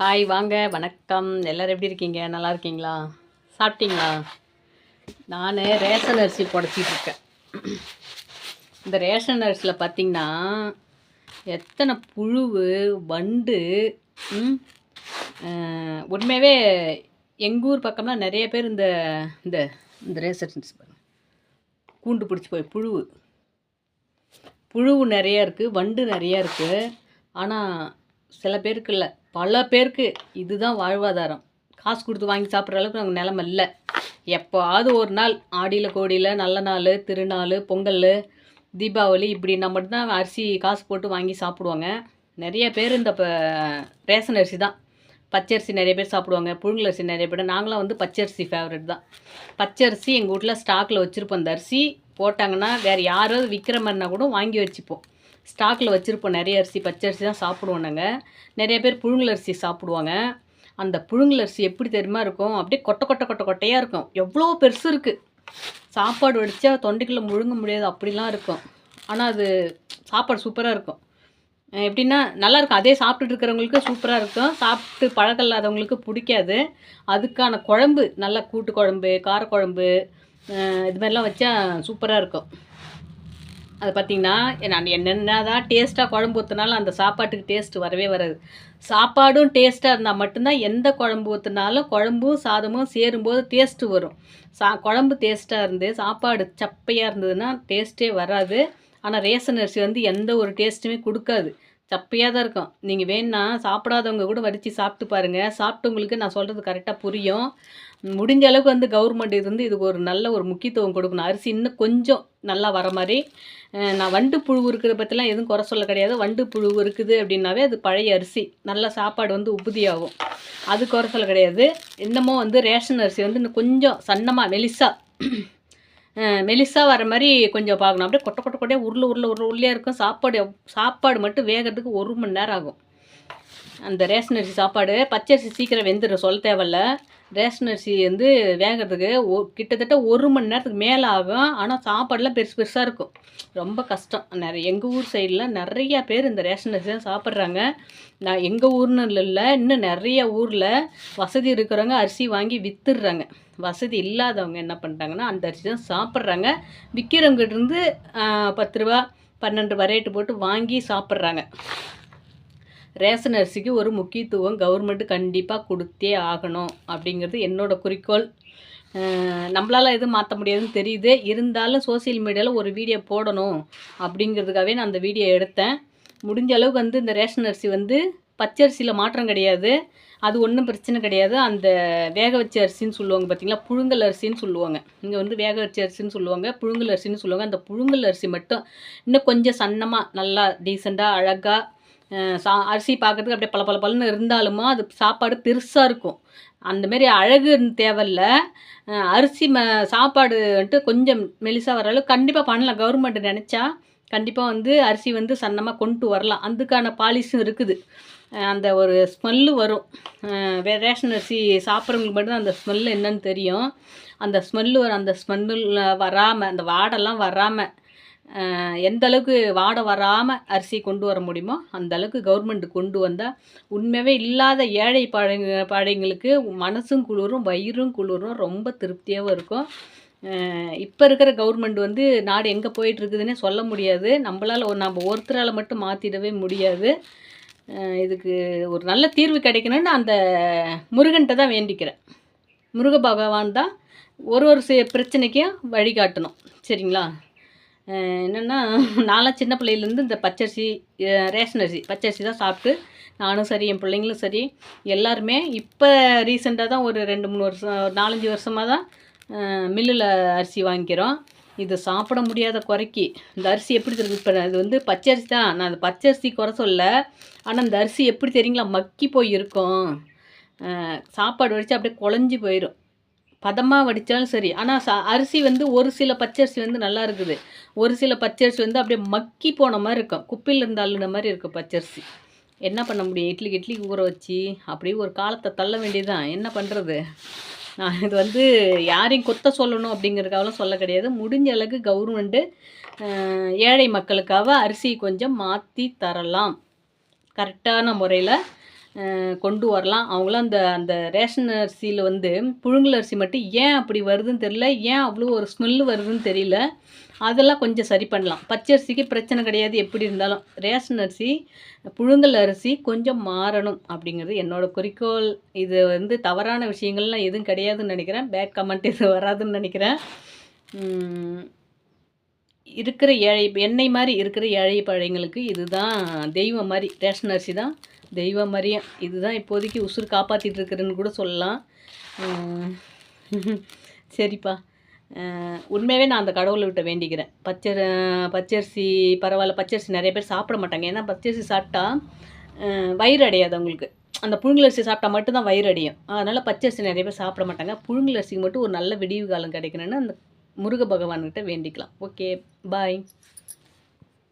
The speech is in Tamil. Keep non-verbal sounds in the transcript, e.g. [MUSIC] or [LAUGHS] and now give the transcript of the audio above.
ஹாய் வாங்க. வணக்கம். எல்லோரும் எப்படி இருக்கீங்க? நல்லா இருக்கீங்களா? சாப்பிட்டீங்களா? நான் ரேஷன் அரிசி புடச்சிட்டு இருக்கேன். இந்த ரேஷன் அரிசியில் பார்த்தீங்கன்னா எத்தனை புழு வண்டு உண்மையாகவே எங்கள் ஊர் பக்கம்லாம் நிறைய பேர் இந்த இந்த இந்த ரேஷன் அரிசி கூண்டு பிடிச்சி போய் புழு புழு நிறைய இருக்குது வண்டு நிறையா இருக்குது ஆனால் சில பேருக்கு இல்லை. பல பேருக்கு இதுதான் வாழ்வாதாரம். காசு கொடுத்து வாங்கி சாப்பிட்ற அளவுக்கு நமக்கு நிலம இல்லை. எப்போவாவது ஒரு நாள் ஆடியில் கோடியில் நல்ல நாள் திருநாள் பொங்கல் தீபாவளி இப்படின்னா மட்டும்தான் அரிசி காசு போட்டு வாங்கி சாப்பிடுவாங்க. நிறைய பேர் இந்த இப்போ ரேஷன் அரிசி தான். பச்சரிசி நிறைய பேர் சாப்பிடுவாங்க. புழுங்கல் அரிசி நிறைய பேர். நாங்களாம் வந்து பச்சரிசி ஃபேவரட் தான். பச்சரிசி எங்கள் வீட்டில் ஸ்டாக்கில் வச்சுருப்போம். அந்த அரிசி போட்டாங்கன்னா வேறு யாராவது விற்கிற மாதிரினா கூட வாங்கி வச்சுப்போம். ஸ்டாக்கில் வச்சுருப்போம். நிறைய அரிசி பச்சரிசி தான் சாப்பிடுவோம் நாங்கள் நிறைய பேர் புழுங்கல் அரிசி சாப்பிடுவாங்க. அந்த புழுங்கல் அரிசி எப்படி தெரியுமா இருக்கும்? அப்படியே கொட்டை கொட்டை கொட்டை கொட்டையாக இருக்கும். எவ்வளோ பெருசு இருக்குது சாப்பாடு வடித்தா தொண்டைக்குள்ளே முழுங்க முடியாது. அப்படிலாம் இருக்கும். ஆனால் அது சாப்பாடு சூப்பராக இருக்கும். எப்படின்னா நல்லாயிருக்கும் அதே சாப்பிட்டுட்டு இருக்கிறவங்களுக்கு சூப்பராக இருக்கும். சாப்பிட்டு பழக்கம் இல்லாதவங்களுக்கு பிடிக்காது. அதுக்கான குழம்பு நல்லா கூட்டு குழம்பு காரக்குழம்பு இது மாதிரிலாம் வச்சா சூப்பராக இருக்கும். அது பார்த்தீங்கன்னா நான் என்னென்ன தான் டேஸ்ட்டாக குழம்பு ஊற்றினாலும் அந்த சாப்பாட்டுக்கு டேஸ்ட்டு வரவே வராது. சாப்பாடும் டேஸ்ட்டாக இருந்தால் மட்டும்தான் எந்த குழம்பு ஊற்றினாலும் குழம்பும் சாதமும் சேரும்போது டேஸ்ட்டு வரும். சா குழம்பு டேஸ்ட்டாக இருந்து சாப்பாடு சப்பையாக இருந்ததுன்னா டேஸ்ட்டே வராது. ஆனால் ரேஷன் அரிசி வந்து எந்த ஒரு டேஸ்ட்டுமே கொடுக்காது. சப்பையாக தான் இருக்கும். நீங்கள் வேணா சாப்பிடாதவங்க கூட வடித்து சாப்பிட்டு பாருங்கள் சாப்பிட்டவங்களுக்கு நான் சொல்கிறது கரெக்டாக புரியும். முடிஞ்ச அளவுக்கு வந்து கவர்மெண்ட் இது வந்து இதுக்கு ஒரு நல்ல ஒரு முக்கியத்துவம் கொடுக்கணும். அரிசி இன்னும் கொஞ்சம் நல்லா வர மாதிரி. நான் வண்டு புழு இருக்கிறத பற்றிலாம் எதுவும் குறை சொல்ல கிடையாது. வண்டு புழு இருக்குது அப்படின்னாவே அது பழைய அரிசி. நல்லா சாப்பாடு வந்து உபதியாகும். அது குறை சொல்ல கிடையாது. இன்னமும் வந்து ரேஷன் அரிசி வந்து இன்னும் கொஞ்சம் சன்னமாக மெலிசாக மெலிசாக வர மாதிரி கொஞ்சம் பார்க்கணும். அப்படியே கொட்டை கொட்டை கொட்டையாக உருள் உருளை உருள் உருளையாக இருக்கும். சாப்பாடு சாப்பாடு மட்டும் வேகிறதுக்கு ஒரு மணி நேரம் ஆகும். அந்த ரேஷன் அரிசி சாப்பாடு பச்சரிசி சீக்கிரம் வெந்துடும் சொல்ல தேவையில்ல. ரேஷன் அரிசி வந்து வேகிறதுக்கு ஒ கிட்டத்தட்ட ஒரு மணி நேரத்துக்கு மேலே ஆகும். ஆனால் சாப்பாடுலாம் பெருசு பெருசாக இருக்கும். ரொம்ப கஷ்டம். நிறைய எங்கள் ஊர் சைடில் நிறையா பேர் இந்த ரேஷன் அரிசி தான் சாப்பிட்றாங்க. நான் எங்கள் ஊர்னு இல்லை இன்னும் நிறைய ஊரில் வசதி இருக்கிறவங்க அரிசி வாங்கி விற்றுடுறாங்க வசதி இல்லாதவங்க என்ன பண்ணுறாங்கன்னா அந்த அரிசி தான் சாப்பிட்றாங்க. விற்கிறவங்கிட்டருந்து பத்து ரூபா பன்னெண்டு ரூபா ரேட்டு போட்டு வாங்கி சாப்பிட்றாங்க. ரேஷன் அரிசிக்கு ஒரு முக்கியத்துவம் கவர்மெண்ட் கண்டிப்பாக கொடுத்தே ஆகணும் அப்படிங்கிறது என்னோடய குறிக்கோள். நம்மளால் எதுவும் மாற்ற முடியாதுன்னு தெரியுது. இருந்தாலும் சோஷியல் மீடியாவில் ஒரு வீடியோ போடணும் அப்படிங்கிறதுக்காகவே நான் அந்த வீடியோ எடுத்தேன். முடிஞ்ச அளவுக்கு வந்து இந்த ரேஷன் அரிசி வந்து பச்சரிசியில் மாற்றம் கிடையாது. அது ஒன்றும் பிரச்சனை கிடையாது. அந்த வேக வச்ச அரிசின்னு சொல்லுவாங்க பார்த்தீங்களா புழுங்கல் அரிசின்னு சொல்லுவாங்க. இங்கே வந்து வேக வச்ச அரிசின்னு சொல்லுவாங்க. புழுங்கல் அரிசின்னு சொல்லுவாங்க. அந்த புழுங்கல் அரிசி மட்டும் இன்னும் கொஞ்சம் சன்னமாக நல்லா டீசெண்டாக அழகாக சா அரிசி பார்க்குறதுக்கு அப்படியே பல பல பலன்னு இருந்தாலுமா அது சாப்பாடு பெருசாக இருக்கும். அந்தமாரி அழகு தேவையில்ல. அரிசி ம சாப்பாடு வந்துட்டு கொஞ்சம் மெலிசாக வர அளவுக்கு கண்டிப்பாக பண்ணலாம். கவர்மெண்ட் நினச்சா கண்டிப்பாக வந்து அரிசி வந்து சன்னமாக கொண்டு வரலாம். அதுக்கான பாலிசும் இருக்குது. அந்த ஒரு ஸ்மெல்லு வரும். வே ரேஷன் அரிசி சாப்பிட்றவங்களுக்கு மட்டும்தான் அந்த ஸ்மெல்லு என்னன்னு தெரியும். அந்த ஸ்மெல்லு வரும் அந்த ஸ்மெல்லு வராமல் அந்த வாடெல்லாம் வராமல் எந்த அளவுக்கு வாடை வராமல் அரிசி கொண்டு வர முடியுமோ அந்த அளவுக்கு கவர்மெண்ட் கொண்டு வந்தால் உண்மையாகவே இல்லாத ஏழை பாழைங்க பாழைங்களுக்கு மனசும் குளிரும் வயிறும் குளிரும் ரொம்ப திருப்தியாகவும் இருக்கும். இப்போ இருக்கிற கவர்மெண்ட் வந்து நாடு எங்கே போயிட்டுருக்குதுன்னே சொல்ல முடியாது. நம்மளால் நம்ம ஒருத்தரால் மட்டும் மாற்றிடவே முடியாது. இதுக்கு ஒரு நல்ல தீர்வு கிடைக்கணும்னு அந்த முருகன்கிட்ட தான் வேண்டிக்கிறேன். முருக பகவான் தான் ஒரு ஒரு பிரச்சனைக்கும் வழிகாட்டணும். சரிங்களா? என்னென்னா [LAUGHS] நான்லாம் சின்ன பிள்ளையிலேருந்து இந்த பச்சரிசி ரேஷன் அரிசி பச்சரிசி தான் சாப்பிட்டு நானும் சரி என் பிள்ளைங்களும் சரி எல்லாருமே இப்போ ரீசெண்டாக தான் ஒரு ரெண்டு மூணு வருஷம் ஒரு நாலஞ்சு வருஷமாக தான் மில்லில் அரிசி வாங்கிக்கிறோம். இது சாப்பிட முடியாத குறைக்கி. இந்த அரிசி எப்படி தெரியுது இப்போ இது வந்து பச்சரிசி தான். நான் அந்த பச்சரிசி குறை சொல்ல ஆனால் இந்த அரிசி எப்படி தெரியுங்களா? மக்கி போய் இருக்கும் சாப்பாடு வடித்து அப்படியே குழஞ்சி போயிடும் பதமாக வடித்தாலும் சரி. ஆனால் ச அரிசி வந்து ஒரு சில பச்சரிசி வந்து நல்லா இருக்குது. ஒரு சில பச்சரிசி வந்து அப்படியே மக்கி போன மாதிரி இருக்கும். குப்பையில் இருந்து அள்ளுன மாதிரி இருக்கும் பச்சரிசி. என்ன பண்ண முடியும்? இட்லிக்கு இட்லிக்கு ஊற வச்சு அப்படியே ஒரு காலத்தை தள்ள வேண்டியதுதான். என்ன பண்ணுறது நான் இது வந்து யாரையும் கொத்த சொல்லணும் அப்படிங்கிறதுக்காகலாம் சொல்ல கிடையாது. முடிஞ்ச அளவுக்கு கவர்மெண்ட்டு ஏழை மக்களுக்காக அரிசி கொஞ்சம் மாற்றி தரலாம். கரெக்டான முறையில் கொண்டு வரலாம். அவங்களாம் அந்த அந்த ரேஷன் அரிசியில் வந்து புழுங்கல் அரிசி மட்டும் ஏன் அப்படி வருதுன்னு தெரியல ஏன் அவ்வளோ ஒரு ஸ்மெல்லு வருதுன்னு தெரியல. அதெல்லாம் கொஞ்சம் சரி பண்ணலாம். பச்சரிசிக்கு பிரச்சனை கிடையாது எப்படி இருந்தாலும். ரேஷன் அரிசி புழுங்கல் அரிசி கொஞ்சம் மாறணும் அப்படிங்கிறது என்னோடய குறிக்கோள். இது வந்து தவறான விஷயங்கள்லாம் எதுவும் கிடையாதுன்னு நினைக்கிறேன். பேட் கமெண்ட் இது வராதுன்னு நினைக்கிறேன். இருக்கிற ஏழை எண்ணெய் மாதிரி இருக்கிற ஏழை பழையங்களுக்கு இதுதான் தெய்வம் மாதிரி ரேஷன் அரிசி தான். தெய்வம் மாதிரியும் இதுதான் இப்போதைக்கு உசுறு காப்பாற்றிட்டுருக்குறேன்னு கூட சொல்லலாம். சரிப்பா. உண்மையாகவே நான் அந்த கடவுளை விட்ட வேண்டிக்கிறேன். பச்சை பச்சரிசி பரவாயில்ல பச்சரிசி நிறைய பேர் சாப்பிட மாட்டாங்க. ஏன்னா பச்சரிசி சாப்பிட்டா வயிறு அடையாது அவங்களுக்கு. அந்த புழுங்கலரிசி சாப்பிட்டா மட்டும்தான் வயிறு அடையும். அதனால் பச்சரிசி நிறைய பேர் சாப்பிட மாட்டாங்க. புழுங்கலரிசிக்கு மட்டும் ஒரு நல்ல விடிவு காலம் கிடைக்கணும்னு அந்த முருக பகவான்கிட்ட வேண்டிக்கலாம். Okay bye.